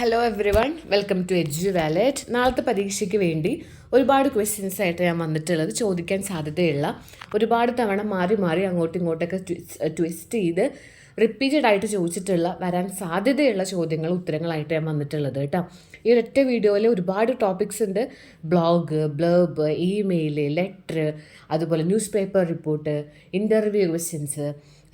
Hello everyone welcome to Edu Wallet നാളത്തെ പരീക്ഷയ്ക്ക് വേണ്ടി ഒരുപാട് ക്വസ്റ്റ്യൻസ് ആയിട്ട് ഞാൻ വന്നിട്ടുള്ളത് ചോദിക്കാൻ സാധ്യതയുള്ള ഒരുപാട് തവണ മാറി മാറി അങ്ങോട്ടും ഇങ്ങോട്ടൊക്കെ ട്വിസ്റ്റ് ചെയ്ത് റിപ്പീറ്റഡ് ആയിട്ട് ചോദിച്ചിട്ടുള്ള വരാൻ സാധ്യതയുള്ള ചോദ്യങ്ങൾ ഉത്തരങ്ങളായിട്ട് ഞാൻ വന്നിട്ടുള്ളത് കേട്ടോ. ഈ ഒരൊറ്റ വീഡിയോയിൽ ഒരുപാട് ടോപ്പിക്സ് ഉണ്ട്. ബ്ലോഗ് ബ്ലബ് ഇമെയിൽ ലെറ്റർ അതുപോലെ newspaper report interview questions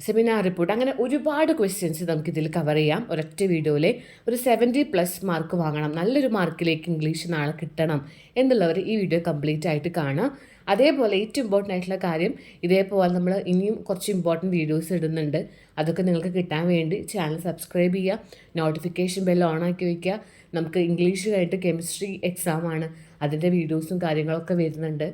seminar report അങ്ങനെ ഒരുപാട് ക്വസ്റ്റ്യൻസ് നമുക്കിതിൽ കവർ ചെയ്യാം. ഒരൊറ്റ വീഡിയോയിൽ ഒരു സെവന്റി പ്ലസ് മാർക്ക് വാങ്ങണം. നല്ലൊരു മാർക്കിലേക്ക് ഇംഗ്ലീഷ് നാളെ കിട്ടണം എന്നുള്ളവർ ഈ വീഡിയോ കംപ്ലീറ്റ് ആയിട്ട് കാണാം അതേപോലെ ഏറ്റവും ഇമ്പോർട്ടന്റ് ആയിട്ടുള്ള കാര്യം ഇതേപോലെ നമ്മൾ ഇനിയും കുറച്ച് ഇമ്പോർട്ടന്റ് വീഡിയോസ് ഇടുന്നുണ്ട്. അതൊക്കെ നിങ്ങൾക്ക് കിട്ടാൻ വേണ്ടി ചാനൽ സബ്സ്ക്രൈബ് ചെയ്യുക. നോട്ടിഫിക്കേഷൻ ബെൽ ഓൺ ആക്കി വയ്ക്കുക നമുക്ക് ഇംഗ്ലീഷ് കഴിഞ്ഞിട്ട് കെമിസ്ട്രി എക്സാമാണ് അതിന്റെ വീഡിയോസും കാര്യങ്ങളൊക്കെ വരുന്നുണ്ട്.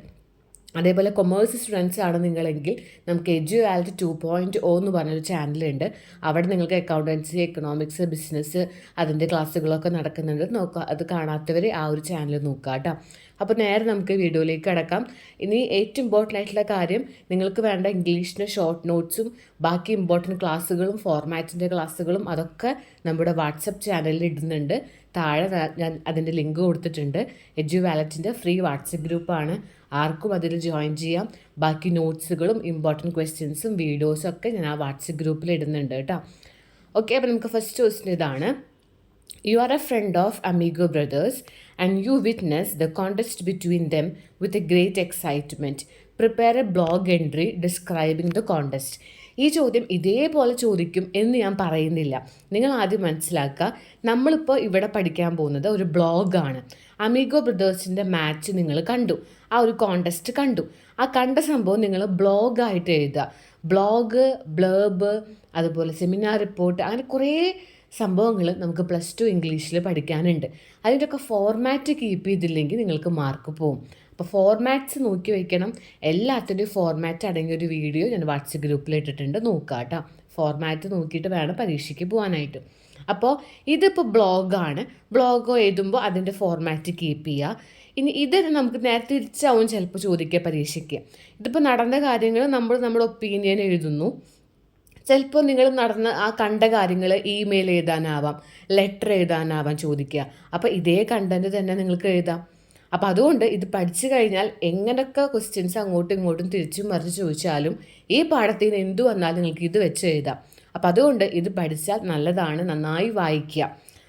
അതേപോലെ കൊമേഴ്സ് സ്റ്റുഡൻസ് ആണ് നിങ്ങളെങ്കിൽ നമുക്ക് edu alt two point O എന്ന് പറഞ്ഞൊരു ചാനലുണ്ട് അവിടെ നിങ്ങൾക്ക് അക്കൗണ്ടൻസി എക്കണോമിക്സ് ബിസിനസ് അതിന്റെ ക്ലാസ്സുകളൊക്കെ നടക്കുന്നുണ്ട്. നോക്കുക അത് കാണാത്തവർ ആ ഒരു ചാനൽ നോക്കുക കേട്ടോ. അപ്പോൾ നേരെ നമുക്ക് വീഡിയോയിലേക്ക് കിടക്കാം. ഇനി ഏറ്റവും ഇമ്പോർട്ടന്റ് ആയിട്ടുള്ള കാര്യം നിങ്ങൾക്ക് വേണ്ട ഇംഗ്ലീഷിന്റെ ഷോർട്ട് നോട്ട്സും ബാക്കി ഇമ്പോർട്ടന്റ് ക്ലാസ്സുകളും ഫോർമാറ്റിന്റെ ക്ലാസ്സുകളും അതൊക്കെ നമ്മുടെ വാട്സപ്പ് ചാനലിൽ ഇടുന്നുണ്ട്. താഴെ ഞാൻ അതിന്റെ ലിങ്ക് കൊടുത്തിട്ടുണ്ട്. എജു വാലറ്റിന്റെ ഫ്രീ വാട്സപ്പ് ഗ്രൂപ്പാണ് ആർക്കും അതിൽ ജോയിൻ ചെയ്യാം. ബാക്കി നോട്ട്സുകളും ഇമ്പോർട്ടന്റ് ക്വസ്റ്റ്യൻസും വീഡിയോസും ഒക്കെ ഞാൻ ആ വാട്സപ്പ് ഗ്രൂപ്പിൽ ഇടുന്നുണ്ട് കേട്ടോ. ഓക്കെ അപ്പോൾ നമുക്ക് ഫസ്റ്റ് ക്വസ്റ്റ്യൻ ഇതാണ്. You are a friend of Amigo Brothers and you witness the contest between them with a great excitement prepare a blog entry describing the contest ഈ ചോദ്യം ഇതേപോലെ ചോദിക്കും എന്ന് ഞാൻ പറയുന്നില്ല. നിങ്ങൾ ആദ്യം മനസ്സിലാക്കുക നമ്മളിപ്പോൾ ഇവിടെ പഠിക്കാൻ പോകുന്നത് ഒരു ബ്ലോഗാണ്. അമീഗോ ബ്രദേഴ്സിന്റെ മാച്ച് നിങ്ങൾ കണ്ടു. ആ ഒരു കോണ്ടസ്റ്റ് കണ്ടു. ആ കണ്ട സംഭവം നിങ്ങൾ ബ്ലോഗായിട്ട് എഴുതുക. ബ്ലോഗ് ബ്ലേബ് അതുപോലെ സെമിനാർ റിപ്പോർട്ട് അങ്ങനെ കുറേ സംഭവങ്ങൾ നമുക്ക് പ്ലസ് ടു ഇംഗ്ലീഷിൽ പഠിക്കാനുണ്ട്. അതിന്റെയൊക്കെ ഫോർമാറ്റ് കീപ്പ് ചെയ്തില്ലെങ്കിൽ നിങ്ങൾക്ക് മാർക്ക് പോവും. അപ്പോൾ ഫോർമാറ്റ്സ് നോക്കി വയ്ക്കണം എല്ലാത്തിന്റെയും ഫോർമാറ്റ് അടങ്ങിയ ഒരു വീഡിയോ ഞാൻ വാട്സപ്പ് ഗ്രൂപ്പിൽ ഇട്ടിട്ടുണ്ട്. നോക്കുക കേട്ടോ ഫോർമാറ്റ് നോക്കിയിട്ട് വേണം പരീക്ഷയ്ക്ക് പോകാനായിട്ട് അപ്പോൾ ഇതിപ്പോൾ ബ്ലോഗാണ് ബ്ലോഗ് എഴുതുമ്പോൾ അതിന്റെ ഫോർമാറ്റ് കീപ്പ് ചെയ്യുക ഇനി ഇത് നമുക്ക് നേരെ തിരിച്ചാവും ചിലപ്പോൾ ചോദിക്കുക പരീക്ഷയ്ക്ക്. ഇതിപ്പോൾ നടന്ന കാര്യങ്ങൾ നമ്മൾ നമ്മുടെ ഒപ്പീനിയൻ എഴുതുന്നു. ചിലപ്പോൾ നിങ്ങൾ നടന്ന ആ കണ്ട കാര്യങ്ങൾ ഇമെയിൽ എഴുതാനാവാം ലെറ്റർ എഴുതാനാവാം ചോദിക്കുക. അപ്പോൾ ഇതേ കണ്ടന്റ് തന്നെ നിങ്ങൾക്ക് എഴുതാം. അപ്പോൾ അതുകൊണ്ട് ഇത് പഠിച്ചു കഴിഞ്ഞാൽ എങ്ങനെയൊക്കെ ക്വസ്റ്റ്യൻസ് അങ്ങോട്ടും ഇങ്ങോട്ടും തിരിച്ചും മറിച്ച് ചോദിച്ചാലും ഈ പാഠത്തിൽ നിന്ന് എന്തു വന്നാലും നിങ്ങൾക്ക് ഇത് വെച്ച് എഴുതാം. അപ്പോൾ അതുകൊണ്ട് ഇത് പഠിച്ചാൽ നല്ലതാണ് നന്നായി വായിക്കുക.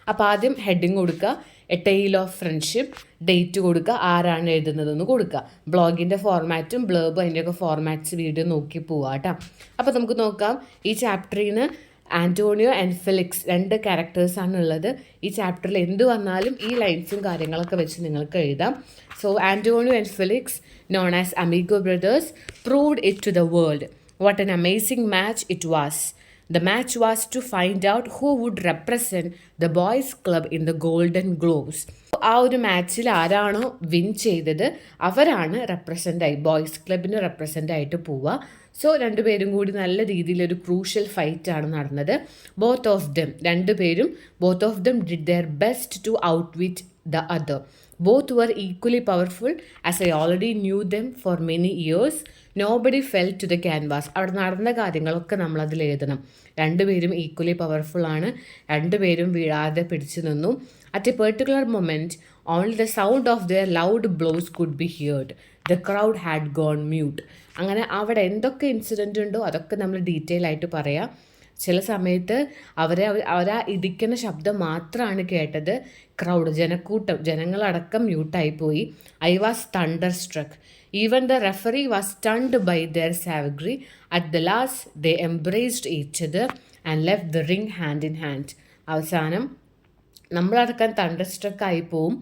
അപ്പോൾ ആദ്യം ഹെഡിങ് കൊടുക്കുക a tale of friendship date കൊടുക്കുക ആരാണ് എഴുതുന്നതെന്ന് കൊടുക്കുക. ബ്ലോഗിന്റെ ഫോർമാറ്റും ബ്ലേബും അതിന്റെയൊക്കെ ഫോർമാറ്റ്സ് വീഡിയോ നോക്കി പോവാം കേട്ടോ അപ്പോൾ നമുക്ക് നോക്കാം ഈ ചാപ്റ്ററിൽ നിന്ന് ആന്റോണിയോ ആൻഡ് ഫിലിക്സ് രണ്ട് ക്യാരക്ടേഴ്സാണ് ഉള്ളത് ഈ ചാപ്റ്ററിൽ എന്ത് വന്നാലും ഈ ലൈൻസും കാര്യങ്ങളൊക്കെ വെച്ച് നിങ്ങൾക്ക് എഴുതാം. So Antonio and Felix known as Amigo Brothers proved it to the world what an amazing match it was the match was to find out who would represent the Boys Club in the Golden Gloves ആ ഒരു മാച്ചിൽ ആരാണോ win ചെയ്തത് അവരാണ് represent ആയി boys ക്ലബിന് represent ആയിട്ട് പോവുക. സോ രണ്ടുപേരും കൂടി നല്ല രീതിയിൽ ഒരു ക്രൂഷ്യൽ ഫൈറ്റാണ് നടന്നത്. ബോത്ത് ഓഫ് ദം രണ്ടുപേരും both of them did their best to outwit the other both were equally powerful as I already knew them for many years nobody fell to the canvas അവിടെ നടന്ന കാര്യങ്ങളൊക്കെ നമ്മളതിൽ എഴുതണം. രണ്ടുപേരും equally powerful ആണ്. രണ്ടുപേരും വീഴാതെ പിടിച്ചു നിന്നു. At a particular moment only the sound of their loud blows could be heard the crowd had gone mute അങ്ങനെ അവിടെ എന്തൊക്കെ ഇൻസിഡന്റ് ഉണ്ടോ അതൊക്കെ നമ്മൾ ഡീറ്റെയിൽ ആയിട്ട് പറയാം. ചില സമയത്ത് അവരെ അവരാ ഇടിക്കുന്ന ശബ്ദം മാത്രമാണ് കേട്ടത്. ക്രൗഡ് ജനക്കൂട്ടം ജനങ്ങളടക്കം മ്യൂട്ടായി പോയി I was thunderstruck even the referee was stunned by their savagery at the last they embraced each other and left the ring hand in hand അവസാനം നമ്മളടക്കം തണ്ടർ സ്ട്രക്ക് ആയി പോവും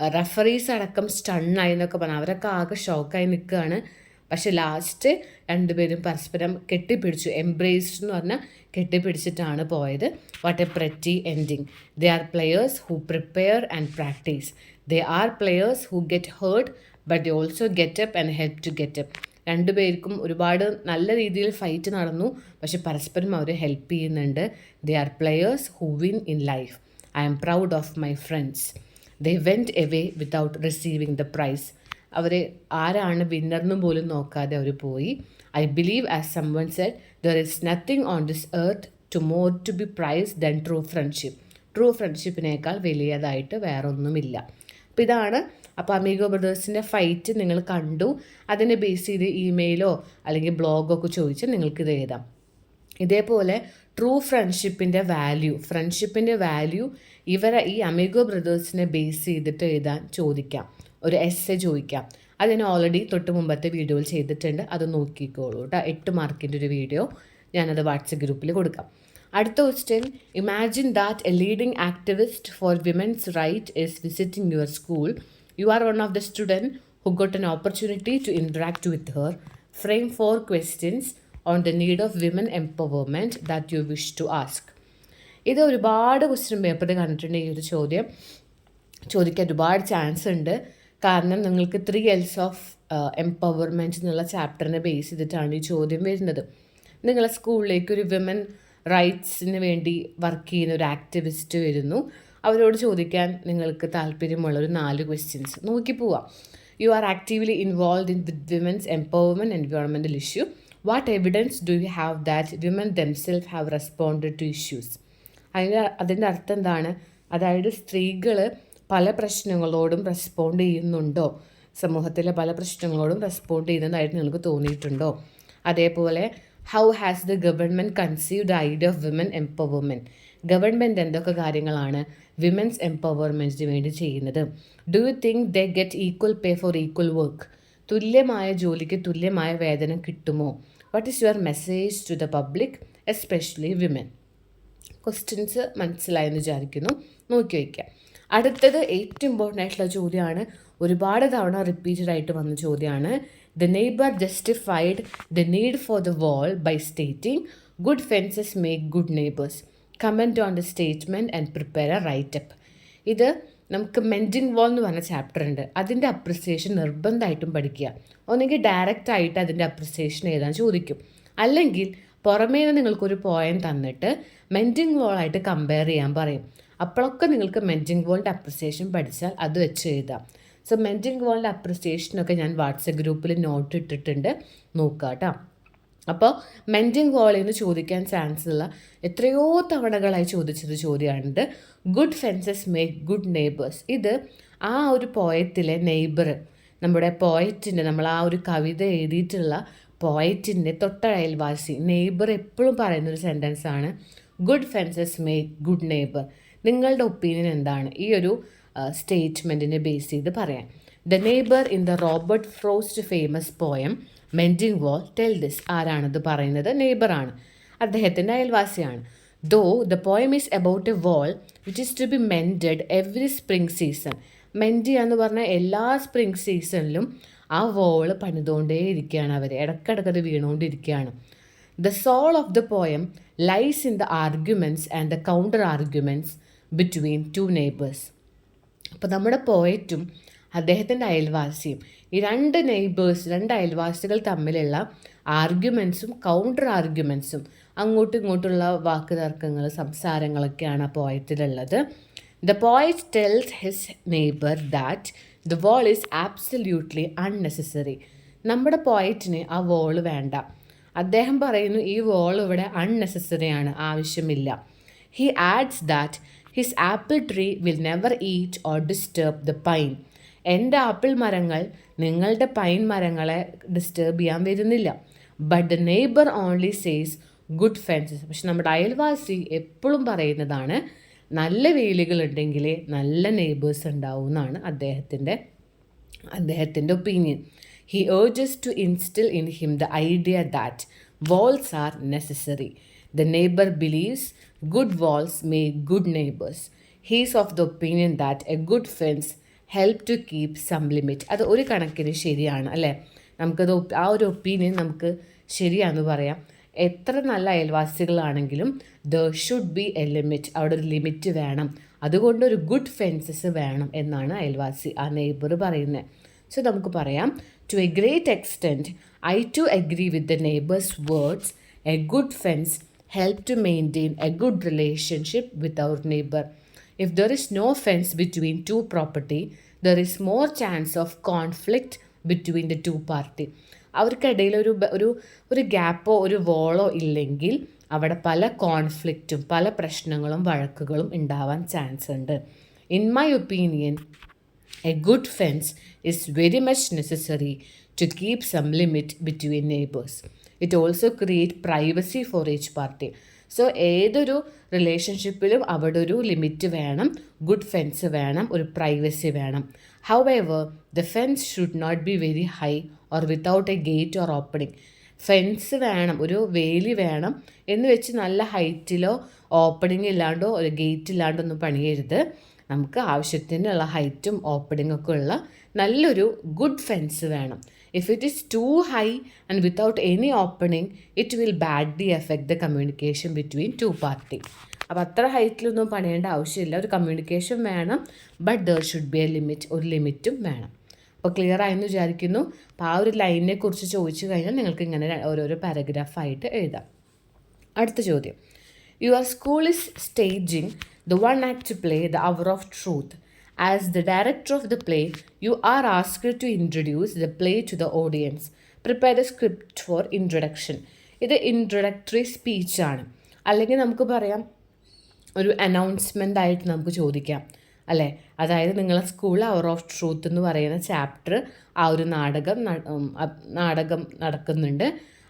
റെഫറീസ് അടക്കം സ്റ്റണ്ണായി എന്നൊക്കെ പറഞ്ഞു. അവരൊക്കെ ആകെ ഷോക്കായി നിൽക്കുകയാണ്. പക്ഷെ ലാസ്റ്റ് രണ്ടുപേരും പരസ്പരം കെട്ടിപ്പിടിച്ചു. എംബ്രേസ്ഡ് എന്ന് പറഞ്ഞാൽ കെട്ടിപ്പിടിച്ചിട്ടാണ് പോയത്. What a pretty ending they are players who prepare and practise they are players who get hurt but they also get up and help to get up രണ്ടുപേർക്കും ഒരുപാട് നല്ല രീതിയിൽ ഫൈറ്റ് നടന്നു. പക്ഷെ പരസ്പരം അവർ ഹെൽപ്പ് ചെയ്യുന്നുണ്ട്. They are players who win in life I am proud of my friends they went away without receiving the prize അവർ ആരാണ് വിന്നർന്നും പോലും നോക്കാതെ അവർ പോയി. I believe as someone said there is nothing on this earth to more to be prize than true friendship true ഫ്രണ്ട്ഷിപ്പിനേക്കാൾ വലിയതായിട്ട് വേറെ ഒന്നുമില്ല അപ്പം ഇതാണ്. അപ്പോൾ അമീഗോ ബ്രദേഴ്സിന്റെ ഫൈറ്റ് നിങ്ങൾ കണ്ടു. അതിനെ ബേസ് ചെയ്ത് ഇമെയിലോ അല്ലെങ്കിൽ ബ്ലോഗോ ഒക്കെ ചോദിച്ച് നിങ്ങൾക്കിത് എഴുതാം. ഇതേപോലെ ട്രൂ ഫ്രണ്ട്ഷിപ്പിന്റെ വാല്യൂ ഫ്രണ്ട്ഷിപ്പിന്റെ വാല്യൂ ഇവരെ ഈ അമിഗോ ബ്രദേഴ്സിനെ ബേസ് ചെയ്തിട്ട് എഴുതാൻ ചോദിക്കാം. ഒരു എസ് എ ചോദിക്കാം അതിന് ഓൾറെഡി തൊട്ട് മുമ്പത്തെ വീഡിയോയിൽ ചെയ്തിട്ടുണ്ട്. അത് നോക്കിക്കോളൂ കേട്ടോ എട്ട് മാർക്കിന്റെ ഒരു വീഡിയോ ഞാനത് വാട്സപ്പ് ഗ്രൂപ്പിൽ കൊടുക്കാം. അടുത്ത question imagine that a leading activist for women's right is visiting your school you are one of the student who got an opportunity to interact with her frame four questions on the need of women empowerment that you wish to ask ഇത് ഒരുപാട് question പേപ്പറിൽ കണ്ടിട്ടുണ്ട് ഈ ഒരു ചോദ്യം. ചോദിക്കാൻ ഒരുപാട് chance ഉണ്ട്. കാരണം നിങ്ങൾക്ക് ത്രീ എൽസ് ഓഫ് എംപവർമെന്റ് എന്നുള്ള ചാപ്റ്ററിനെ ബേസ് ചെയ്തിട്ടാണ് ഈ ചോദ്യം വരുന്നത്. നിങ്ങളെ സ്കൂളിലേക്ക് ഒരു വിമൻ റൈറ്റ്സിന് വേണ്ടി വർക്ക് ചെയ്യുന്ന ഒരു ആക്ടിവിസ്റ്റ് വരുന്നു. അവരോട് ചോദിക്കാൻ നിങ്ങൾക്ക് താല്പര്യമുള്ള ഒരു നാല് ക്വസ്റ്റ്യൻസ് നോക്കി പോവാം. You are actively involve in with women's empowerment എൻവയോൺമെന്റൽ issue what evidence do you have that women themself have responded to issues അതിന്റെ അതിന്റെ അർത്ഥം എന്താണ്? അതായത് സ്ത്രീകൾ പല പ്രശ്നങ്ങളോടും റെസ്പോണ്ട് ചെയ്യുന്നുണ്ടോ? സമൂഹത്തിലെ പല പ്രശ്നങ്ങളോടും റെസ്പോണ്ട് ചെയ്യുന്നതായിട്ട് നിങ്ങൾക്ക് തോന്നിയിട്ടുണ്ടോ? അതേപോലെ how has the government conceived idea of women empowerment government എന്തൊക്കെ കാര്യങ്ങളാണ് വിമൻസ് എംപവർമെന്റിന് വേണ്ടി ചെയ്യുന്നത്? Do you think they get equal pay for equal work തുല്യമായ ജോലിക്ക് തുല്യമായ വേതനം കിട്ടുമോ? What is your message to the public especially women questions മനസ്സിലായെന്ന് വിചാരിക്കുന്നു. നോക്കി വയ്ക്കാം അടുത്തത് ഏറ്റവും ഇമ്പോർട്ടന്റ് ആയിട്ടുള്ള ചോദ്യമാണ്. ഒരുപാട് തവണ റിപ്പീറ്റഡ് ആയിട്ട് വന്ന ചോദ്യമാണ്. The neighbour justified the need for the wall by stating good fences make good neighbours comment on the statement and prepare a write up ഇത് നമുക്ക് മെന്റിംഗ് വാൾ എന്ന് പറഞ്ഞ ചാപ്റ്റർ ഉണ്ട്. അതിന്റെ അപ്രിസിയേഷൻ നിർബന്ധമായിട്ടും പഠിക്കുക. ഒന്നെങ്കിൽ ഡയറക്റ്റ് ആയിട്ട് അതിന്റെ അപ്രിസിയേഷൻ എഴുതാൻ ചോദിക്കും. അല്ലെങ്കിൽ പുറമേ നിന്ന് നിങ്ങൾക്കൊരു പോയം തന്നിട്ട് മെന്റിംഗ് വോളായിട്ട് കമ്പയർ ചെയ്യാൻ പറയും. അപ്പോഴൊക്കെ നിങ്ങൾക്ക് മെന്റിംഗ് വോളിന്റെ അപ്രിസിയേഷൻ പഠിച്ചാൽ അത് വെച്ച് എഴുതാം. സോ മെന്റിംഗ് വോളിന്റെ അപ്രിസിയേഷനൊക്കെ ഞാൻ വാട്സപ്പ് ഗ്രൂപ്പിൽ നോട്ട് ഇട്ടിട്ടുണ്ട്. നോക്കുക കേട്ടോ അപ്പോൾ മെന്റിങ് വോളിൽ നിന്ന് ചോദിക്കാൻ ചാൻസ് ഉള്ള എത്രയോ തവണകളായി ചോദിച്ചത് ചോദ്യമാണിത്. Good fences make good neighbours ഇത് ആ ഒരു പോയത്തിലെ നെയ്ബർ നമ്മുടെ പോയറ്റിന്റെ നമ്മൾ ആ ഒരു കവിത എഴുതിയിട്ടുള്ള പോയറ്റിന്റെ തൊട്ടയൽവാസി നെയ്ബർ എപ്പോഴും പറയുന്നൊരു സെന്റൻസ് ആണ് good fences make good neighbour നിങ്ങളുടെ ഒപ്പീനിയൻ എന്താണ്? ഈ ഒരു സ്റ്റേറ്റ്മെന്റിനെ ബേസ് ചെയ്ത് പറയാം the neighbour in the Robert Frost famous poem Mending Wall tell this ആരാണത് പറയുന്നത് നെയ്ബറാണ് അദ്ദേഹത്തിന്റെ അയൽവാസിയാണ്. Though the poem is about a wall which is to be mended every spring season Mendy എന്ന് പറഞ്ഞാൽ എല്ലാ സ്പ്രിംഗ് സീസണിലും ആ വോൾ പണിതുകൊണ്ടേ ഇരിക്കുകയാണ് അവർ. ഇടക്കിടക്ക് അത് വീണുകൊണ്ടിരിക്കുകയാണ്. The soul of the poem lies in the arguments and the counter arguments between two neighbours അപ്പോൾ നമ്മുടെ പോയറ്റും അദ്ദേഹത്തിന്റെ അയൽവാസിയും ഈ രണ്ട് നെയ്ബേഴ്സ് രണ്ട് അയൽവാസികൾ തമ്മിലുള്ള ആർഗ്യുമെൻസും കൗണ്ടർ ആർഗ്യുമെൻസും അങ്ങോട്ടും ഇങ്ങോട്ടുള്ള വാക്ക് തർക്കങ്ങൾ സംസാരങ്ങളൊക്കെയാണ് ആ പോയത്തിലുള്ളത് the poet tells his neighbour that the wall is absolutely unnecessary നമ്മുടെ പോയറ്റിന് ആ വോൾ വേണ്ട. അദ്ദേഹം പറയുന്നു ഈ വോൾ ഇവിടെ അൺനെസസറി ആണ് ആവശ്യമില്ല. He adds that his apple tree will never eat or disturb the pine എന്റെ ആപ്പിൾ മരങ്ങൾ നിങ്ങളുടെ പൈൻ മരങ്ങളെ ഡിസ്റ്റേബ് ചെയ്യാൻ വരുന്നില്ല. But the neighbour only says good fences പക്ഷെ നമ്മുടെ അയൽവാസി എപ്പോഴും പറയുന്നതാണ് നല്ല വേലികൾ ഉണ്ടെങ്കിലേ നല്ല നെയ്ബേഴ്സ് ഉണ്ടാവും എന്നാണ് അദ്ദേഹത്തിന്റെ അദ്ദേഹത്തിന്റെ opinion he urges to instil in him the idea that walls are necessary the neighbour believes good walls may good neighbours he's of the opinion that a good fence help to keep some limit അത് ഒരു കണക്കിന് ശരിയാണ് അല്ലേ? നമുക്കത് ആ ഒരു opinion നമുക്ക് ശരിയാണെന്ന് പറയാം. എത്ര നല്ല അയൽവാസികളാണെങ്കിലും there should be a limit അവിടെ ഒരു ലിമിറ്റ് വേണം. അതുകൊണ്ട് ഒരു ഗുഡ് ഫെൻസസ് വേണം എന്നാണ് അയൽവാസി ആ നെയ്ബർ പറയുന്നത് സോ നമുക്ക് പറയാം to a great extent I too agree with the neighbour's words a good fence help to maintain a good relationship with our neighbour if there is no fence between two property, there is more chance of conflict between the two party അവർക്കിടയിൽ ഒരു ഒരു ഒരു ഗ്യാപ്പോ ഒരു വോളോ ഇല്ലെങ്കിൽ അവിടെ പല കോൺഫ്ലിക്റ്റും പല പ്രശ്നങ്ങളും വഴക്കുകളും ഉണ്ടാവാൻ ചാൻസ് ഉണ്ട്. In my opinion a good fence is very much necessary to keep some limit between neighbours it also create privacy for each party so ഏതൊരു റിലേഷൻഷിപ്പിലും അവിടെ ഒരു ലിമിറ്റ് വേണം ഗുഡ് ഫെൻസ് വേണം ഒരു പ്രൈവസി വേണം. However the fence should not be very high or without a gate or opening fence വേണം ഒരു വേലി വേണം എന്ന് വെച്ച് നല്ല ഹൈറ്റിലോ ഓപ്പണിംഗ് ഇല്ലാണ്ടോ ഒരു ഗേറ്റ് ഇല്ലാണ്ടോ ഒന്നും പണിയരുത്. നമുക്ക് ആവശ്യത്തിനുള്ള ഹൈറ്റും ഓപ്പണിംഗ് ഒക്കെ ഉള്ള നല്ലൊരു ഗുഡ് ഫെൻസ് വേണം. If it is too high and without any opening it will badly effect the communication between two party അപ്പോൾ അത്ര ഹൈറ്റിലൊന്നും പണിയേണ്ട ആവശ്യമില്ല. ഒരു കമ്മ്യൂണിക്കേഷൻ വേണം but there should be a limit ഒരു ലിമിറ്റും വേണം. അപ്പോൾ ക്ലിയർ ആയെന്ന് വിചാരിക്കുന്നു. അപ്പോൾ ആ ഒരു ലൈനിനെ കുറിച്ച് ചോദിച്ചു കഴിഞ്ഞാൽ നിങ്ങൾക്ക് ഇങ്ങനെ ഓരോരോ പാരഗ്രാഫായിട്ട് എഴുതാം. അടുത്ത ചോദ്യം. Your school is staging the one act play the Hour of Truth as the director of the play, you are asked to introduce the play to the audience. Prepare the script for introduction ഇത് introductory സ്പീച്ചാണ് അല്ലെങ്കിൽ നമുക്ക് പറയാം ഒരു announcement ആയിട്ട് നമുക്ക് ചോദിക്കാം അല്ലേ? അതായത് നിങ്ങളെ സ്കൂൾ അവർ ഓഫ് ട്രൂത്ത് എന്ന് പറയുന്ന ചാപ്റ്റർ ആ ഒരു നാടകം നാടകം നടക്കുന്നുണ്ട്.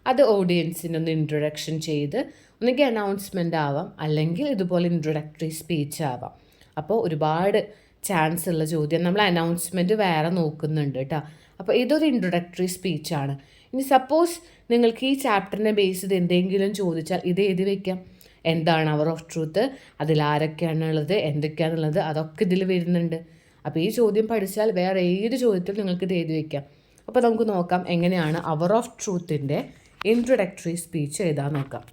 അത് ഓഡിയൻസിനൊന്ന് ഇൻട്രൊഡക്ഷൻ ചെയ്ത് ഒന്നുകിൽ അനൗൺസ്മെന്റ് ആവാം അല്ലെങ്കിൽ ഇതുപോലെ ഇൻട്രൊഡക്ടറി സ്പീച്ച് ആവാം. അപ്പോൾ ഒരുപാട് ചാൻസ് ഉള്ള ചോദ്യം. നമ്മൾ അനൗൺസ്മെന്റ് വേറെ നോക്കുന്നുണ്ട് കേട്ടോ അപ്പോൾ ഇതൊരു ഇൻട്രൊഡക്ടറി സ്പീച്ചാണ് ഇനി സപ്പോസ് നിങ്ങൾക്ക് ഈ ചാപ്റ്ററിനെ ബേസ് ചെയ്ത് എന്തെങ്കിലും ചോദിച്ചാൽ ഇത് എഴുതി വയ്ക്കാം എന്താണ് അവർ ഓഫ് ട്രൂത്ത് അതിൽ ആരൊക്കെയാണുള്ളത്? എന്തൊക്കെയാണുള്ളത്? അതൊക്കെ ഇതിൽ വരുന്നുണ്ട്. അപ്പോൾ ഈ ചോദ്യം പഠിച്ചാൽ വേറെ ഏത് ചോദ്യത്തിൽ നിങ്ങൾക്ക് ഇത് എഴുതി വയ്ക്കാം അപ്പോൾ നമുക്ക് നോക്കാം എങ്ങനെയാണ് അവർ ഓഫ് ട്രൂത്തിന്റെ ഇൻട്രൊഡക്ടറി സ്പീച്ച് എഴുതാൻ നോക്കാം.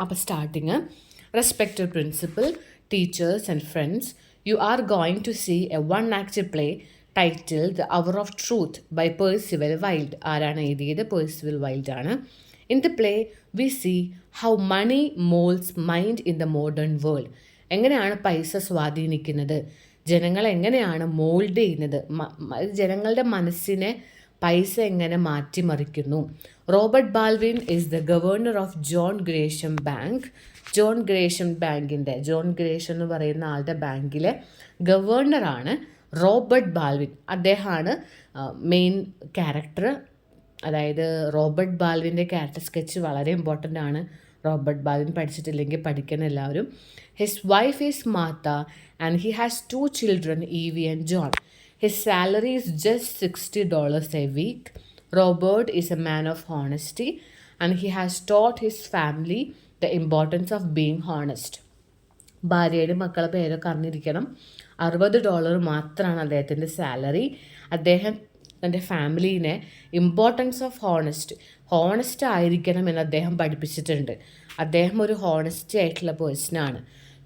അപ്പോൾ starting respected principal teachers and friends you are going to see a one act play title the Hour of Truth by Percival Wilde ആരാണ് എഴുതിയത്? പേഴ്സിവൽ വൈൽഡ് ആണ്. In the play we see how money moulds mind in the modern world എങ്ങനെയാണ് പൈസ സ്വാധീനിക്കുന്നത്? ജനങ്ങൾ എങ്ങനെയാണ് mould ചെയ്യുന്നത്? ജനങ്ങളുടെ മനസ്സിനെ പൈസ എങ്ങനെ മാറ്റിമറിക്കുന്നു? Robert Baldwin is the governor of John Gresham bank John Gresham ബാങ്കിന്റെ ജോൺ ഗ്രേഷൻ എന്ന് പറയുന്ന ആളുടെ ബാങ്കിലെ ഗവർണറാണ് റോബർട്ട് ബാൽവിൻ. അദ്ദേഹമാണ് മെയിൻ ക്യാരക്ടർ അതായത് റോബർട്ട് ബാൽവിന്റെ ക്യാരക്ടർ സ്കെച്ച് വളരെ ഇമ്പോർട്ടന്റ് ആണ്. റോബർട്ട് ബാൽവിൻ പഠിച്ചിട്ടില്ലെങ്കിൽ പഠിക്കണം എല്ലാവരും. His wife is Martha and he has two children Eve and John his salary is just sixty dollars a week Robert is a man of honesty and he has taught his family the importance of being honest ഭാര്യയുടെ മക്കളെ പേരൊക്കെ അറിഞ്ഞിരിക്കണം. അറുപത് dollar മാത്രമാണ് അദ്ദേഹത്തിന്റെ salary അദ്ദേഹം തന്റെ ഫാമിലീനെ ഇമ്പോർട്ടൻസ് ഓഫ് ഹോണസ്റ്റ് ഹോണസ്റ്റ് ആയിരിക്കണം എന്ന് അദ്ദേഹം പഠിപ്പിച്ചിട്ടുണ്ട്. അദ്ദേഹം ഒരു ഹോണസ്റ്റി ആയിട്ടുള്ള പേഴ്സണാണ്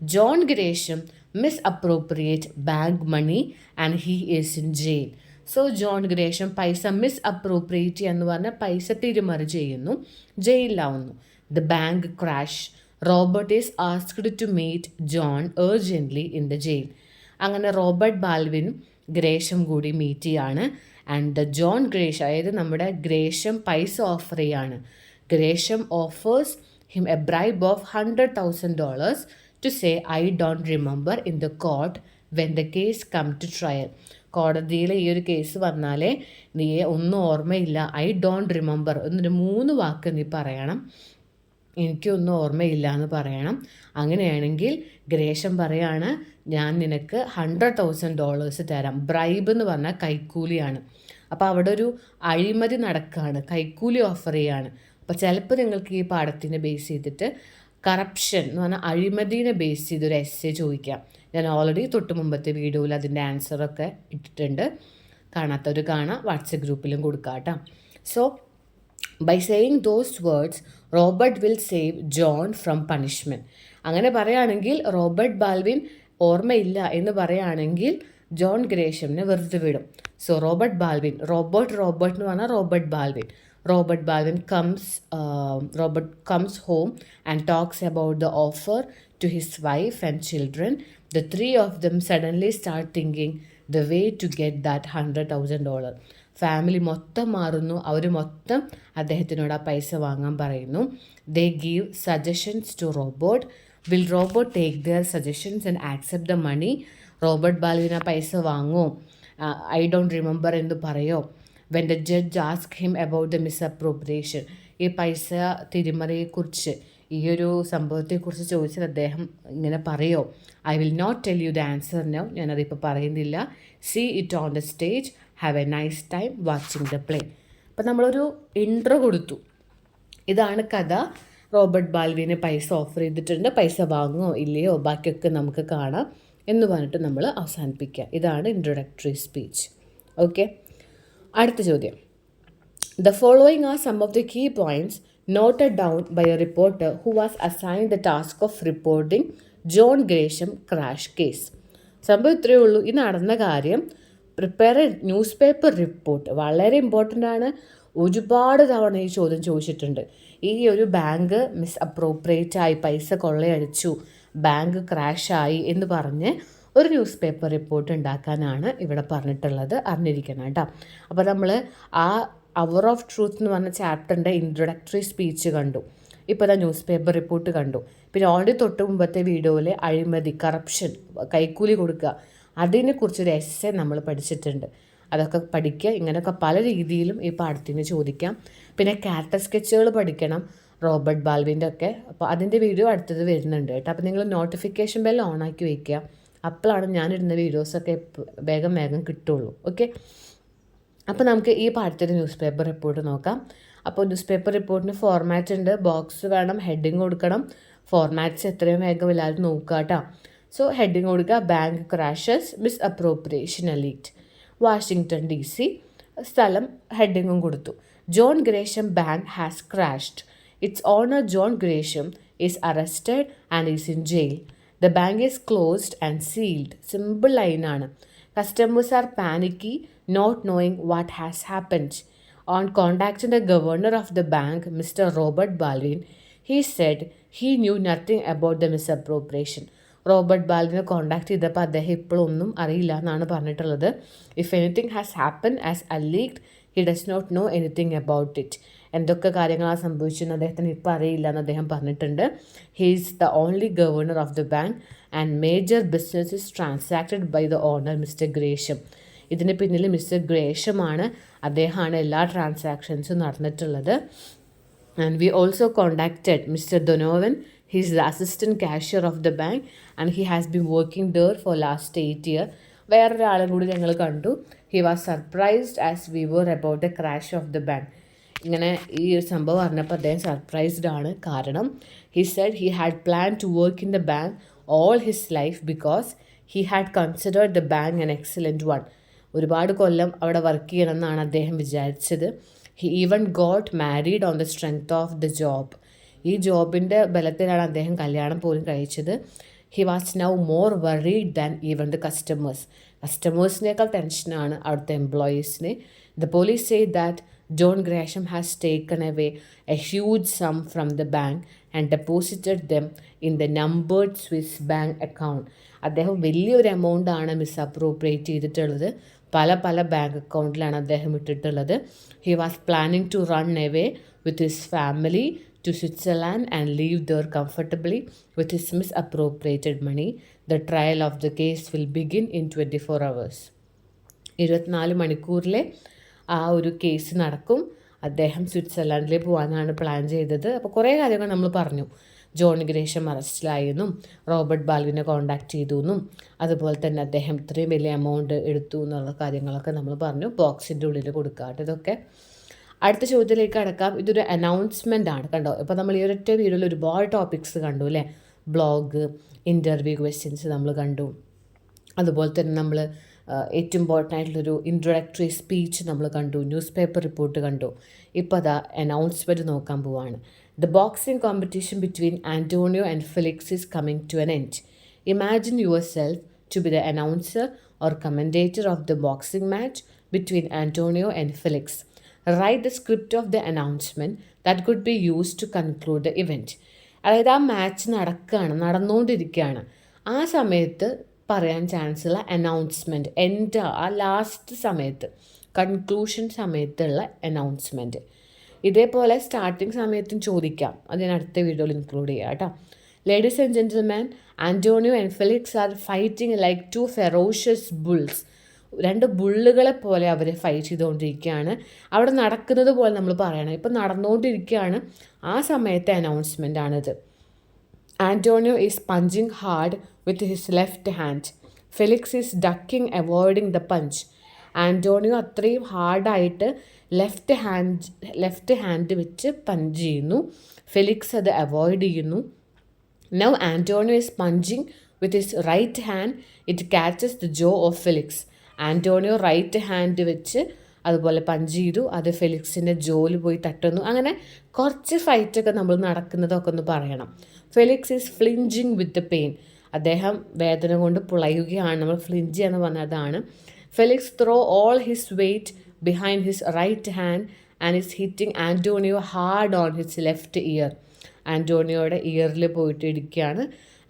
John Gresham misappropriate bank money and he is in jail so John Gresham പൈസ മിസ് അപ്രോപ്രിയേറ്റ് എന്ന് പറഞ്ഞാൽ പൈസ തിരുമറി ചെയ്യുന്നു ജയിലിലാവുന്നു. The bank crash Robert is asked to meet John urgently in the jail അങ്ങനെ റോബർട്ട് ബാൽവിനും ഗ്രേഷം കൂടി മീറ്റ് ചെയ്യാണ്. ആൻഡ് ദ ജോൺ ഗ്രേഷ് അതായത് നമ്മുടെ ഗ്രേഷം പൈസ ഓഫർ ചെയ്യാണ്. Gresham offers him a bribe of hundred thousand dollars to say I don't remember in the court when the case come to trial കോടതിയിൽ ഈ ഒരു കേസ് വന്നാലേ നീ ഒന്നും ഓർമ്മയില്ല. ഐ ഡോണ്ട് റിമെമ്പർ എന്നൊരു മൂന്ന് വാക്ക് നീ പറയണം. എനിക്കൊന്നും ഓർമ്മയില്ല എന്ന് പറയണം. അങ്ങനെയാണെങ്കിൽ ഗ്രേഷം പറയാണ് ഞാൻ നിനക്ക് ഹൺഡ്രഡ് തൗസൻഡ് ഡോളേഴ്സ് തരാം. ബ്രൈബ് എന്ന് പറഞ്ഞാൽ കൈക്കൂലിയാണ്. അപ്പോൾ അവിടെ ഒരു അഴിമതി നടക്കുകയാണ് കൈക്കൂലി ഓഫർ ചെയ്യാണ്. അപ്പോൾ ചിലപ്പോൾ നിങ്ങൾക്ക് ഈ പാഠത്തിനെ ബേസ് ചെയ്തിട്ട് കറപ്ഷൻ എന്ന് പറഞ്ഞാൽ അഴിമതിനെ ബേസ് ചെയ്തൊരു എസ് എ ചോദിക്കാം. ഞാൻ ഓൾറെഡി തൊട്ട് മുമ്പത്തെ വീഡിയോയിൽ അതിന്റെ ആൻസറൊക്കെ ഇട്ടിട്ടുണ്ട്. കാണാത്തവർ കാണാം വാട്സപ്പ് ഗ്രൂപ്പിലും കൊടുക്കാം കേട്ടോ. So by saying those words Robert will save John from punishment അങ്ങനെ പറയുകയാണെങ്കിൽ റോബർട്ട് ബാൽവിൻ ഓർമ്മയില്ല എന്ന് പറയുകയാണെങ്കിൽ ജോൺ ഗ്രേഷമിനെ വെറുതെ വിടും. So Robert Baldwin Robert Robert എന്ന് പറഞ്ഞാൽ Robert Baldwin. Robert Baldwin comes Robert comes home and talks about the offer to his wife and children the three of them suddenly start thinking the way to get that hundred thousand dollar family മൊത്തം മാറുന്നു. അവർ മൊത്തം അദ്ദേഹത്തിനോട് ആ പൈസ വാങ്ങാൻ പറയുന്നു. They give suggestions to Robert will Robert take their suggestions and accept the money Robert ബാലുവിന് ആ പൈസ വാങ്ങോ? ഐ ഡോണ്ട് റിമെമ്പർ എന്ന് പറയോ? When the judge ask him about the misappropriation ഈ പൈസ തിരിമറിയെക്കുറിച്ച്. ഈ ഒരു സംഭവത്തെക്കുറിച്ച് ചോദിച്ചാൽ അദ്ദേഹം ഇങ്ങനെ പറയോ I will not tell you the answer no ഞാനതിപ്പോൾ പറയുന്നില്ല. See it on the stage have a nice time watching the play അപ്പം നമ്മളൊരു ഇൻട്രോ കൊടുത്തു. ഇതാണ് കഥ. റോബർട്ട് ബാൽവിന് പൈസ ഓഫർ ചെയ്തിട്ടുണ്ട്. പൈസ വാങ്ങുമോ ഇല്ലയോ ബാക്കിയൊക്കെ നമുക്ക് കാണാം എന്ന് പറഞ്ഞിട്ട് നമ്മൾ അവസാനിപ്പിക്കുക. ഇതാണ് ഇൻട്രൊഡക്ടറി സ്പീച്ച് ഓക്കെ അടുത്ത ചോദ്യം. The following are some of the key points noted down by a reporter who was assigned the task of reporting John Gresham crash case സംഭവം ഇത്രയേ ഉള്ളൂ. ഈ നടന്ന കാര്യം പ്രിപ്പയർ ന്യൂസ് പേപ്പർ റിപ്പോർട്ട് വളരെ important ആണ്. ഒരുപാട് തവണ ഈ ചോദ്യം ചോദിച്ചിട്ടുണ്ട്. ഈ ഒരു ബാങ്ക് മിസ് അപ്രോപ്രിയേറ്റ് ആയി പൈസ കൊള്ളയടിച്ചു ബാങ്ക് ക്രാഷായി എന്ന് പറഞ്ഞ് ഒരു ന്യൂസ് പേപ്പർ റിപ്പോർട്ട് ഉണ്ടാക്കാനാണ് ഇവിടെ പറഞ്ഞിട്ടുള്ളത്. അറിഞ്ഞിരിക്കണം കേട്ടോ. അപ്പോൾ നമ്മൾ ആ അവർ ഓഫ് ട്രൂത്ത് എന്ന് പറഞ്ഞ ചാപ്റ്ററിന്റെ ഇൻട്രൊഡക്ടറി സ്പീച്ച് കണ്ടു. ഇപ്പോൾ അതാ ന്യൂസ് പേപ്പർ റിപ്പോർട്ട് കണ്ടു. പിന്നെ ഓൾറെഡി തൊട്ട് മുമ്പത്തെ വീഡിയോയിൽ അഴിമതി കറപ്ഷൻ കൈക്കൂലി കൊടുക്കുക അതിനെക്കുറിച്ചൊരു എസ്സെ നമ്മൾ പഠിച്ചിട്ടുണ്ട്. അതൊക്കെ പഠിക്കുക ഇങ്ങനെയൊക്കെ പല രീതിയിലും ഈ പാഠത്തിന് ചോദിക്കാം. പിന്നെ ക്യാരക്ടർ സ്കെച്ചുകൾ പഠിക്കണം റോബർട്ട് ബാൽവിന്റെ ഒക്കെ. അപ്പോൾ അതിന്റെ വീഡിയോ അടുത്തത് വരുന്നുണ്ട് കേട്ടോ. അപ്പോൾ നിങ്ങൾ നോട്ടിഫിക്കേഷൻ ബെൽ ഓൺ ആക്കി വയ്ക്കുക അപ്പോഴാണ് ഞാനിടുന്ന വീഡിയോസൊക്കെ വേഗം വേഗം കിട്ടുള്ളൂ. ഓക്കെ അപ്പോൾ നമുക്ക് ഈ പാഠത്തിന്റെ ന്യൂസ് പേപ്പർ റിപ്പോർട്ട് നോക്കാം. അപ്പോൾ ന്യൂസ് പേപ്പർ റിപ്പോർട്ടിന് ഫോർമാറ്റ് ഉണ്ട്. ബോക്സ് വേണം ഹെഡിങ് കൊടുക്കണം. ഫോർമാറ്റ്സ് എത്രയും വേഗം എല്ലാവരും നോക്കുക കേട്ടോ സോ ഹെഡിങ് കൊടുക്കുക. Bank crashes misappropriation alleged Washington D C സ്ഥലം ഹെഡിങ്ങും കൊടുത്തു. John Gresham bank has crashed its owner John Gresham is arrested and is in jail the bank is closed and sealed simple ലൈനാണ് customers are panicky not knowing what has happened on contacting the governor of the bank Mr Robert Baldwin he said he knew nothing about the misappropriation Robert ബാലിനെ contact ചെയ്തപ്പോൾ അദ്ദേഹം ഇപ്പോഴൊന്നും അറിയില്ല എന്നാണ് പറഞ്ഞിട്ടുള്ളത്. If anything has happen as alleged he does not know anything about it എന്തൊക്കെ കാര്യങ്ങളാണ് സംഭവിച്ചതെന്ന് അദ്ദേഹത്തിന് ഇപ്പോൾ അറിയില്ല എന്ന് അദ്ദേഹം പറഞ്ഞിട്ടുണ്ട്. He is the only governor of the bank and major business is transacted by the owner Mr Gresham ഇതിന് പിന്നിൽ മിസ്റ്റർ ഗ്രേഷമാണ് അദ്ദേഹമാണ് എല്ലാ ട്രാൻസാക്ഷൻസും നടന്നിട്ടുള്ളത്. And we also contacted Mr Donovan he is the assistant cashier of the bank and he has been working there for last eight year വേറൊരാളും കൂടി ഞങ്ങൾ കണ്ടു. He was surprised as we were about the crash of the bank ഇങ്ങനെ ഈ ഒരു സംഭവം അറിഞ്ഞപ്പോൾ അദ്ദേഹം surprised ആണ്. കാരണം he said he had plan to work in the bank all his life because he had considered the bank an excellent one ഒരുപാട് കൊല്ലം അവിടെ വർക്ക് ചെയ്യണം എന്നാണ് അദ്ദേഹം വിചാരിച്ചത്. He even got married on the strength of the job ഈ ജോബിന്റെ ബലത്തിലാണ് അദ്ദേഹം കല്യാണം പോലും കഴിച്ചത്. He was now more worried than even the customers കസ്റ്റമേഴ്സിനേക്കാൾ ടെൻഷനാണ് അവിടുത്തെ എംപ്ലോയീസിന് the police say that John Gresham has taken away a huge sum from the bank and deposited them in the numbered Swiss bank account അദ്ദേഹം വലിയൊരു amount ആണ് miss appropriate ചെയ്തിട്ടുള്ളത്. പല പല bank അക്കൗണ്ടിലാണ് അദ്ദേഹം ഇട്ടിട്ടുള്ളത്. He was planning to run away with his family to Switzerland and live there comfortably with his misappropriated money the trial of the case will begin in twenty four hours ഇരുപത്തിനാല് മണിക്കൂറിലെ ആ ഒരു case നടക്കും. അദ്ദേഹം സ്വിറ്റ്സർലാൻഡിലേക്ക് പോകാനാണ് plan ചെയ്തത്. അപ്പോൾ കുറേ കാര്യങ്ങൾ നമ്മൾ പറഞ്ഞു. ജോൺ ഗ്രേഷം അറസ്റ്റിലായെന്നും റോബർട്ട് ബാൽവിനെ കോണ്ടാക്ട് ചെയ്തു എന്നും അതുപോലെ തന്നെ അദ്ദേഹം ഇത്രയും വലിയ എമൗണ്ട് എടുത്തു എന്നുള്ള കാര്യങ്ങളൊക്കെ നമ്മൾ പറഞ്ഞു. ബോക്സിന്റെ ഉള്ളിൽ കൊടുക്കാട്ട് ഇതൊക്കെ. അടുത്ത ചോദ്യത്തിലേക്ക് അടക്കാം ഇതൊരു അനൗൺസ്മെന്റ് ആണ് കണ്ടോ? ഇപ്പോൾ നമ്മൾ ഈ ഒരൊറ്റ വീഡിയോയിൽ ഒരുപാട് ടോപ്പിക്സ് കണ്ടു അല്ലേ? ബ്ലോഗ് ഇന്റർവ്യൂ ക്വസ്റ്റ്യൻസ് നമ്മൾ കണ്ടു. അതുപോലെ തന്നെ നമ്മൾ ഏറ്റവും ഇമ്പോർട്ടന്റ് ആയിട്ടുള്ളൊരു ഇൻട്രൊഡക്ടറി സ്പീച്ച് നമ്മൾ കണ്ടു. ന്യൂസ് പേപ്പർ റിപ്പോർട്ട് കണ്ടു. ഇപ്പോൾ അതാ അനൗൺസ്മെന്റ് നോക്കാൻ പോവാണ്. The boxing competition between Antonio and Felix is coming to an end. Imagine yourself to be the announcer or commentator of the boxing match between Antonio and Felix. Write the script of the announcement that could be used to conclude the event. അതായത് ആ match നടക്കുകയാണ് നടന്നുകൊണ്ടിരിക്കുകയാണ് ആ സമയത്ത് പറയാൻ chance ഉള്ള announcement എന്റെ ആ ലാസ്റ്റ് സമയത്ത് കൺക്ലൂഷൻ സമയത്തുള്ള അനൗൺസ്മെന്റ് ഇതേപോലെ സ്റ്റാർട്ടിങ് സമയത്തും ചോദിക്കാം. അത് ഞാൻ അടുത്ത വീഡിയോയിൽ ഇൻക്ലൂഡ് ചെയ്യാം കേട്ടോ. Ladies and gentleman Antonio and Felix are fighting like two ferocious bulls രണ്ട് ബുള്ളുകളെ പോലെ അവർ ഫൈറ്റ് ചെയ്തുകൊണ്ടിരിക്കുകയാണ്. അവിടെ നടക്കുന്നത് പോലെ നമ്മൾ പറയണം. ഇപ്പം നടന്നുകൊണ്ടിരിക്കുകയാണ്. ആ സമയത്തെ അനൗൺസ്മെന്റ് ആണിത്. Antonio is punching hard with his left hand Felix is ducking avoiding the punch Antonio അത്രയും ഹാർഡായിട്ട് ലെഫ്റ്റ് ഹാൻഡ് ലെഫ്റ്റ് ഹാൻഡ് വെച്ച് പഞ്ച് ചെയ്യുന്നു. ഫെലിക്സ് അത് അവോയ്ഡ് ചെയ്യുന്നു. Now Antonio is punching with his right hand it catches the jaw of Felix Antonio right hand വെച്ച് അതുപോലെ punch ചെയ്തു. അത് ഫെലിക്സിന്റെ ജോലി പോയി തട്ടുന്നു. അങ്ങനെ കുറച്ച് ഫൈറ്റൊക്കെ നമ്മൾ നടക്കുന്നതൊക്കെ ഒന്ന് പറയണം. Felix is flinching with the pain അദ്ദേഹം വേദന കൊണ്ട് പുളയുകയാണ്. നമ്മൾ ഫ്ലിഞ്ച് എന്ന് പറഞ്ഞതാണ്. Felix throw all his weight behind his right hand and is hitting Antonio hard on his left ear ആന്റോണിയോയുടെ ഇയറിൽ പോയിട്ട് ഇടിക്കുകയാണ്.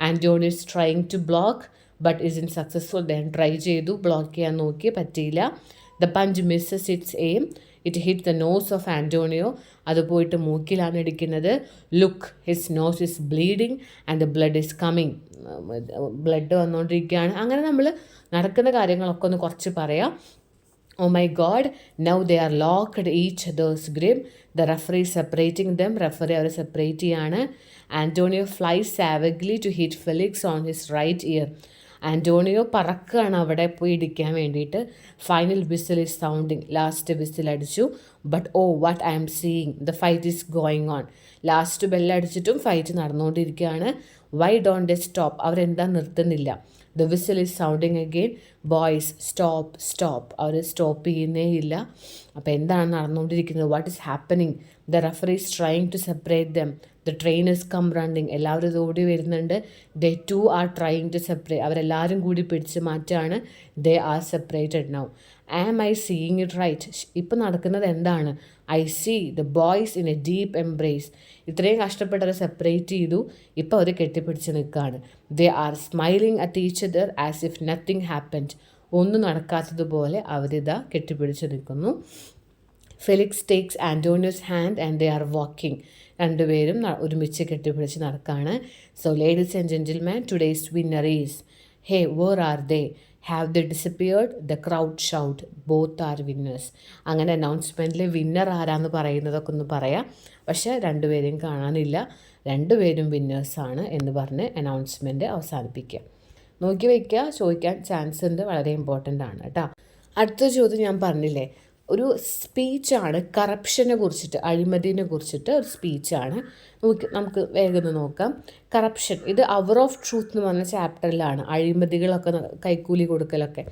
Antonio is trying to block but is unsuccessful then try ചെയ്തു. ബ്ലോക്ക് ചെയ്യാൻ നോക്കി പറ്റിയില്ല. The punch misses its aim it hit the nose of Antonio അത് പോയിട്ട് മൂക്കിലാണ് ഇടിക്കുന്നത്. Look his nose is bleeding and the blood is coming blood വന്നുകൊണ്ടിരിക്കുകയാണ് അങ്ങനെ നമ്മൾ നടക്കുന്ന കാര്യങ്ങളൊക്കെ ഒന്ന് കുറച്ച് പറയാം. ഓ my God now they are locked each others grip the referee separating them referee our separate ചെയ്യാണ്. Antonio fly savagely to hit Felix on his right ear Antonio പറക്കുകയാണ് അവിടെ പോയി ഇടിക്കാൻ വേണ്ടിയിട്ട്. Final whistle is sounding last whistle അടിച്ചു. But oh what I'm seeing the fight is going on last ബെല്ലടിച്ചിട്ടും fight നടന്നുകൊണ്ടിരിക്കുകയാണ്. Why don't a stop അവരെന്താ നിർത്തുന്നില്ല? The whistle is sounding again boys stop stop our stop ചെയ്യുന്നേ ഇല്ല. അപ്പോൾ എന്താണ് നടന്നുകൊണ്ടിരിക്കുന്നത്? What is happening the referee is trying to separate them the train is come running എല്ലാവരും ഇത് ഓടി വരുന്നുണ്ട്. They too are trying to separate അവരെല്ലാവരും കൂടി പിടിച്ച് മാറ്റാണ്. They are separated now am I seeing it right ഇപ്പം നടക്കുന്നത് എന്താണ്? I see the boys in a deep embrace ഇത്രയും കഷ്ടപ്പെട്ടവരെ സെപ്പറേറ്റ് ചെയ്തു. ഇപ്പോൾ അവർ കെട്ടിപ്പിടിച്ച് നിൽക്കുകയാണ് they are smiling at each other as if nothing happened ഒന്നും നടക്കാത്തതുപോലെ അവരിതാ കെട്ടിപ്പിടിച്ച് നിൽക്കുന്നു. Felix takes Antonio's hand and they are walking രണ്ടുപേരും ഒരുമിച്ച് കെട്ടിപ്പിടിച്ച് നടക്കുകയാണ് so ladies and gentleman today's winner is hey where are they have the disappeared the crowd shout both are winners അങ്ങനെ അനൗൺസ്മെന്റിൽ വിന്നർ ആരാന്ന് പറയുന്നതൊക്കെ ഒന്ന് പറയാം. പക്ഷേ രണ്ടുപേരെയും കാണാനില്ല. രണ്ടുപേരും വിന്നേഴ്സാണ് എന്ന് പറഞ്ഞ് അനൗൺസ്മെന്റ് അവസാനിപ്പിക്കുക നോക്കി വയ്ക്കുക. ചോദിക്കാൻ ചാൻസ് ഉണ്ട്. വളരെ ഇമ്പോർട്ടന്റ് ആണ് കേട്ടോ. അടുത്ത ചോദ്യം ഞാൻ പറഞ്ഞില്ലേ? ഒരു സ്പീച്ചാണ് കറപ്ഷനെ കുറിച്ചിട്ട് അഴിമതിനെ കുറിച്ചിട്ട് ഒരു സ്പീച്ചാണ് നമുക്ക് നമുക്ക് വേഗം നോക്കാം. കറപ്ഷൻ ഇത് അവർ ഓഫ് ട്രൂത്ത് എന്ന് പറഞ്ഞ ചാപ്റ്ററിലാണ് അഴിമതികളൊക്കെ കൈക്കൂലി കൊടുക്കലൊക്കെ.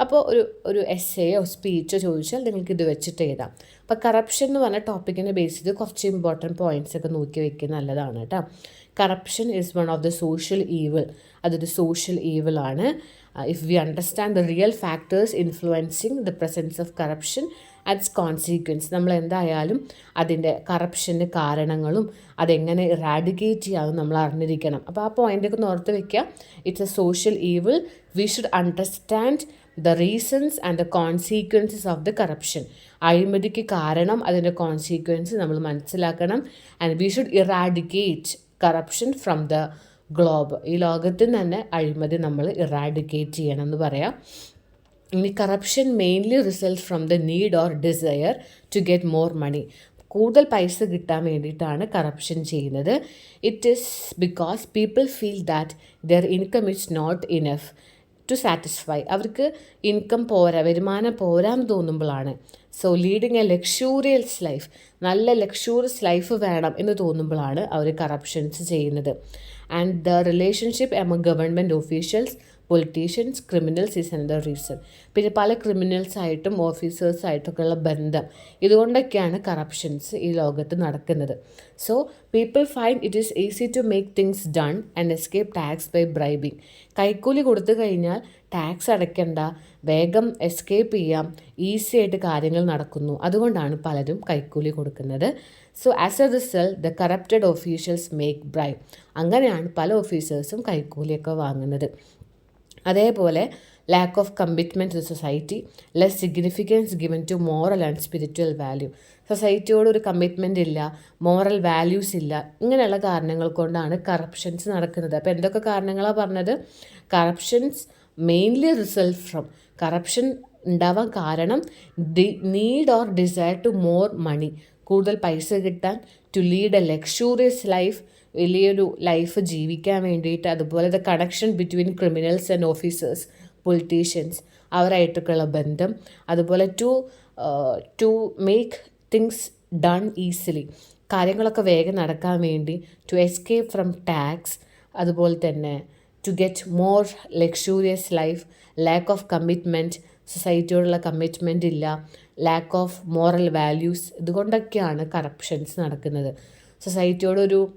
അപ്പോൾ ഒരു ഒരു എസ്സേയോ സ്പീച്ചോ ചോദിച്ചാൽ നിങ്ങൾക്ക് ഇത് വെച്ചിട്ട് എഴുതാം. അപ്പോൾ കറപ്ഷൻ എന്ന് പറഞ്ഞ ടോപ്പിക്കിനെ ബേസ് ചെയ്ത് കുറച്ച് ഇമ്പോർട്ടന്റ് പോയിന്റ്സ് ഒക്കെ നോക്കി വയ്ക്കുക നല്ലതാണ് കേട്ടോ. Corruption is one of the social evil അതൊരു സോഷ്യൽ ഈവിൾ ആണ്. If we understand the real factors influencing the presence of corruption its consequence നമ്മൾ എന്തായാലും അതിന്റെ കറപ്ഷന്റെ കാരണങ്ങളും അതെങ്ങനെ റാഡിക്കേറ്റ് ചെയ്യാമെന്ന് നമ്മൾ അറിഞ്ഞിരിക്കണം. അപ്പോൾ ആ പോയിന്റൊക്കെ ഓർത്ത് വയ്ക്കുക it's a social evil we should understand the reasons and the consequences of the corruption അഴിമതിക്ക് കാരണം അതിന്റെ കോൺസിക്വൻസ് നമ്മൾ മനസ്സിലാക്കണം. And we should eradicate corruption from the globe ഈ ലോകത്തിൽ തന്നെ അഴിമതി നമ്മൾ ഇറാഡിക്കേറ്റ് ചെയ്യണം എന്ന് പറയാം. ഇനി corruption mainly result from the need or desire to get more money കൂടുതൽ പൈസ കിട്ടാൻ വേണ്ടിയിട്ടാണ് കറപ്ഷൻ ചെയ്യുന്നത്. It is because people feel that their income is not enough to satisfy അവർക്ക് ഇൻകം പോരാ വരുമാനം പോരാന്ന് തോന്നുമ്പോഴാണ്. So leading a luxurious life നല്ല ലക്ഷൂറിയസ് ലൈഫ് വേണം എന്ന് തോന്നുമ്പോഴാണ് അവർ കറപ്ഷൻസ് ചെയ്യുന്നത്. And the relationship among government officials politicians criminals is another reason പിന്നെ പല ക്രിമിനൽസായിട്ടും ഓഫീസേഴ്സായിട്ടും ഒക്കെ ഉള്ള ബന്ധം. ഇതുകൊണ്ടൊക്കെയാണ് കറപ്ഷൻസ് ഈ ലോകത്ത് നടക്കുന്നത്. So people find it is easy to make things done and escape tax by bribing കൈക്കൂലി കൊടുത്തു കഴിഞ്ഞാൽ ടാക്സ് അടയ്ക്കേണ്ട വേഗം എസ്കേപ്പ് ചെയ്യാം ഈസി ആയിട്ട് കാര്യങ്ങൾ നടക്കുന്നു. അതുകൊണ്ടാണ് പലരും കൈക്കൂലി കൊടുക്കുന്നത്. So as a result the corrupted officials make bribe അങ്ങനെയാണ് പല ഓഫീസേഴ്സും കൈക്കൂലിയൊക്കെ വാങ്ങുന്നത്. അതേപോലെ lack of commitment to society less significance given to moral and spiritual value സൊസൈറ്റിയോട് ഒരു കമ്മിറ്റ്മെന്റ് ഇല്ല മോറൽ വാല്യൂസ് ഇല്ല ഇങ്ങനെയുള്ള കാരണങ്ങൾ കൊണ്ടാണ് കറപ്ഷൻസ് നടക്കുന്നത്. അപ്പോൾ എന്തൊക്കെ കാരണങ്ങളാണ് പറഞ്ഞത്? Corruptions mainly result from corruption ഉണ്ടാവാൻ കാരണം the need or desire to more money കൂടുതൽ പൈസ കിട്ടാൻ to lead a luxurious life വലിയൊരു ലൈഫ് ജീവിക്കാൻ വേണ്ടിയിട്ട് അതുപോലെ the connection between criminals and officers politicians അവരായിട്ടൊക്കെയുള്ള ബന്ധം. അതുപോലെ to to make things done easily കാര്യങ്ങളൊക്കെ വേഗം നടക്കാൻ വേണ്ടി ടു എസ്കേപ്പ് ഫ്രം ടാക്സ് അതുപോലെ തന്നെ to get more luxurious life lack of commitment സൊസൈറ്റിയോടുള്ള commitment ഇല്ല ലാക്ക് ഓഫ് മോറൽ വാല്യൂസ് ഇതുകൊണ്ടൊക്കെയാണ് കറപ്ഷൻസ് നടക്കുന്നത്. സൊസൈറ്റിയോടൊരു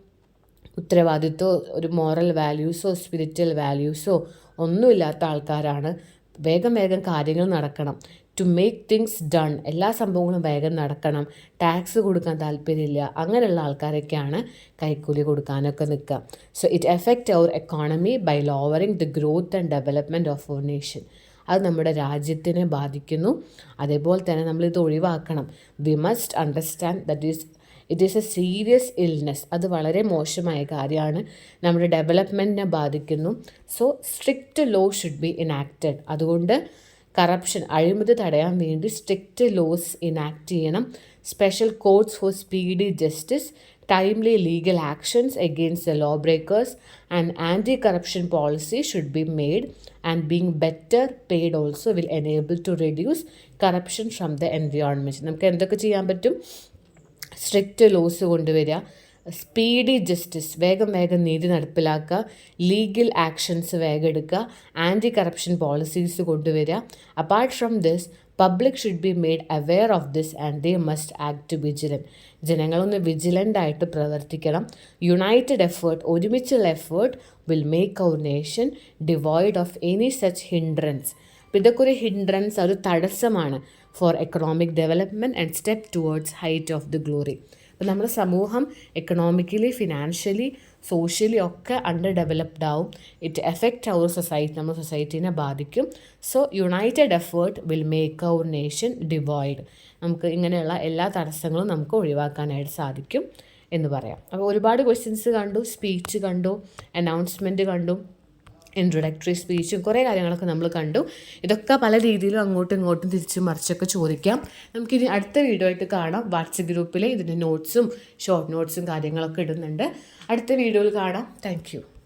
ഉത്തരവാദിത്വമോ ഒരു മോറൽ വാല്യൂസോ സ്പിരിച്വൽ വാല്യൂസോ ഒന്നുമില്ലാത്ത ആൾക്കാരാണ്. വേഗം വേഗം കാര്യങ്ങൾ നടക്കണം. ടു മേക്ക് തിങ്സ് ഡൺ എല്ലാ സംഭവങ്ങളും വേഗം നടക്കണം. ടാക്സ് കൊടുക്കാൻ താല്പര്യമില്ല. അങ്ങനെയുള്ള ആൾക്കാരൊക്കെയാണ് കൈക്കൂലി കൊടുക്കാനൊക്കെ നിൽക്കുക. So it effect our economy by lowering the growth and development of our nation അത് നമ്മുടെ രാജ്യത്തിനെ ബാധിക്കുന്നു. അതേപോലെ തന്നെ നമ്മളിത് ഒഴിവാക്കണം. We must understand that is it is a serious illness അത് വളരെ മോശമായ കാര്യമാണ്. നമ്മുടെ ഡെവലപ്മെന്റിനെ ബാധിക്കുന്നു. So strict law should be enacted അതുകൊണ്ട് കറപ്ഷൻ അഴിമതി തടയാൻ വേണ്ടി സ്ട്രിക്റ്റ് ലോസ് ഇനാക്ട് ചെയ്യണം. Special codes for speedy justice timely legal actions against the law breakers and anti corruption policy should be made. And being better paid also will enable to reduce corruption from the environment. നമുക്ക് എന്തൊക്കെ ചെയ്യാൻ പറ്റും? Strict laws കൊണ്ടുവരിക speedy justice വേഗം വേഗം നീതി നടപ്പിലാക്കുക legal actions വേഗം എടുക്കുക ആന്റി കറപ്ഷൻ പോളിസീസ് കൊണ്ടുവരിക. Apart from this public should be made aware of this and they must act vigilant ജനങ്ങളൊന്ന് vigilant ആയിട്ട് പ്രവർത്തിക്കണം. യുണൈറ്റഡ് എഫേർട്ട് ഒരുമിച്ചുള്ള effort will make our nation devoid of any such hindrance ഇതൊക്കെ ഒരു hindrance ഒരു തടസ്സമാണ് for economic development and step towards height of the glory അപ്പോൾ നമ്മുടെ സമൂഹം economically financially socially ഒക്കെ അണ്ടർ ഡെവലപ്ഡ് ആവും. ഇറ്റ് എഫക്റ്റ് അവർ സൊസൈറ്റി നമ്മുടെ സൊസൈറ്റീനെ ബാധിക്കും. So united effort will make our nation divide നമുക്ക് ഇങ്ങനെയുള്ള എല്ലാ തടസ്സങ്ങളും നമുക്ക് ഒഴിവാക്കാനായിട്ട് സാധിക്കും എന്ന് പറയാം. അപ്പോൾ ഒരുപാട് ക്വസ്റ്റ്യൻസ് കണ്ടു സ്പീച്ച് കണ്ടു അനൗൺസ്മെന്റ് കണ്ടു. ഇൻട്രൊഡക്ടറി സ്പീച്ചും കുറേ കാര്യങ്ങളൊക്കെ നമ്മൾ കണ്ടു. ഇതൊക്കെ പല രീതിയിലും അങ്ങോട്ടും ഇങ്ങോട്ടും തിരിച്ചും മറിച്ചൊക്കെ ചോദിക്കാം. നമുക്കിനി അടുത്ത വീഡിയോ ആയിട്ട് കാണാം. വാട്സപ്പ് ഗ്രൂപ്പിൽ ഇതിന്റെ നോട്ട്സും ഷോർട്ട് നോട്ട്സും കാര്യങ്ങളൊക്കെ ഇടുന്നുണ്ട്. അടുത്ത വീഡിയോയിൽ കാണാം. താങ്ക്